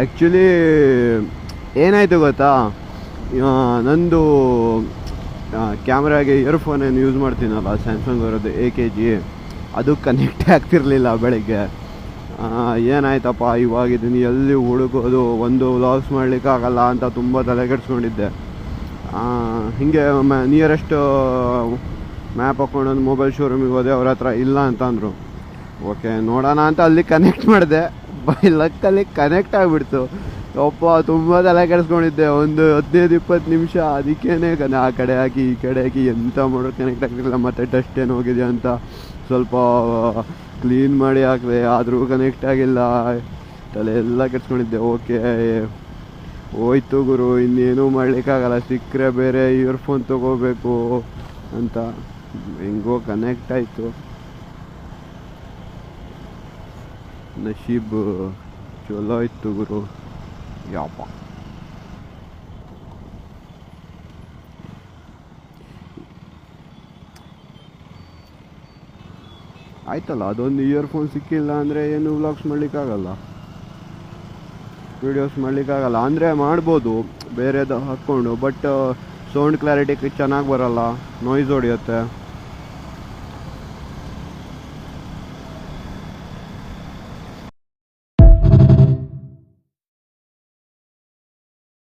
Actually ಏನಾಯಿತು ಗೊತ್ತಾ? ನಂದು ಕ್ಯಾಮ್ರಾಗೆ ಇಯರ್ಫೋನ್ ಏನು ಯೂಸ್ ಮಾಡ್ತೀನಲ್ಲ ಸ್ಯಾಮ್ಸಂಗ್ ಅವರದ್ದು ಎ ಕೆ ಜಿ ಅದು ಕನೆಕ್ಟ್ ಆಗ್ತಿರಲಿಲ್ಲ ಬೆಳಗ್ಗೆ. ಏನಾಯ್ತಪ್ಪ, ಇವಾಗ ಎಲ್ಲಿ ಹುಡುಕೋದು, ಒಂದು ಲಾಸ್ ಮಾಡಲಿಕ್ಕಾಗಲ್ಲ ಅಂತ ತುಂಬ ತಲೆ ಕೆಡಿಸ್ಕೊಂಡಿದ್ದೆ ಹೀಗೆ ನಿಯರೆಸ್ಟ್ ಮ್ಯಾಪ್ ಒಂದು ಮೊಬೈಲ್ ಶೋರೂಮಿಗೆ ಹೋದೆ, ಅವ್ರ ಹತ್ರ ಇಲ್ಲ ಅಂತಂದರು. ಓಕೆ ನೋಡೋಣ ಅಂತ ಅಲ್ಲಿ ಕನೆಕ್ಟ್ ಮಾಡಿದೆ. ಬೈ ಲಕ್ಕಲ್ಲಿ ಕನೆಕ್ಟ್ ಆಗಿಬಿಡ್ತು. ಅಪ್ಪ ತುಂಬ ತಲೆ ಕೆಡಿಸ್ಕೊಂಡಿದ್ದೆ. ಒಂದು ಹದಿನೈದು, ಇಪ್ಪತ್ತು ನಿಮಿಷ ಅದಕ್ಕೇನೆ ಕನೆ ಆ ಕಡೆ ಹಾಕಿ, ಈ ಕಡೆ ಹಾಕಿ ಎಂಥ ಮಾಡೋದು ಕನೆಕ್ಟ್ ಆಗ್ತಿರಲಿಲ್ಲ. ಮತ್ತು ಡಸ್ಟ್ ಏನು ಹೋಗಿದೆ ಅಂತ ಸ್ವಲ್ಪ ಕ್ಲೀನ್ ಮಾಡಿ ಹಾಕಿದೆ. ಆದರೂ ಕನೆಕ್ಟ್ ಆಗಿಲ್ಲ. ತಲೆ ಎಲ್ಲ ಕೆಡಿಸ್ಕೊಂಡಿದ್ದೆ. ಓಕೆ ಹೋಯ್ತು ಗುರು. ಇನ್ನೇನೂ ಮಾಡಲಿಕ್ಕಾಗಲ್ಲ. ಸಿಕ್ಕರೆ ಬೇರೆ ಇಯರ್ಫೋನ್ ತೊಗೋಬೇಕು ಅಂತ. ಹೆಂಗೋ ಕನೆಕ್ಟ್ ಆಯಿತು. ನಶೀಬ್ ಚಲೋ ಇತ್ತು ಗುರು ಯಪ್ಪ ಆಯ್ತಲ್ಲ, ಅದೊಂದು ಇಯರ್ಫೋನ್ ಸಿಕ್ಕಿಲ್ಲ ಅಂದರೆ ಏನು ವ್ಲಾಗ್ಸ್ ಮಾಡಲಿಕ್ಕಾಗಲ್ಲ? ವೀಡಿಯೋಸ್ ಮಾಡಲಿಕ್ಕಾಗಲ್ಲ. ಅಂದರೆ ಮಾಡ್ಬೋದು, ಬೇರೆದು ಹಾಕ್ಕೊಂಡು ಬಟ್ ಸೌಂಡ್ ಕ್ಲಾರಿಟಿ ಚೆನ್ನಾಗಿ ಬರಲ್ಲ ನಾಯ್ಸ್ ಹೊಡಿಯುತ್ತೆ.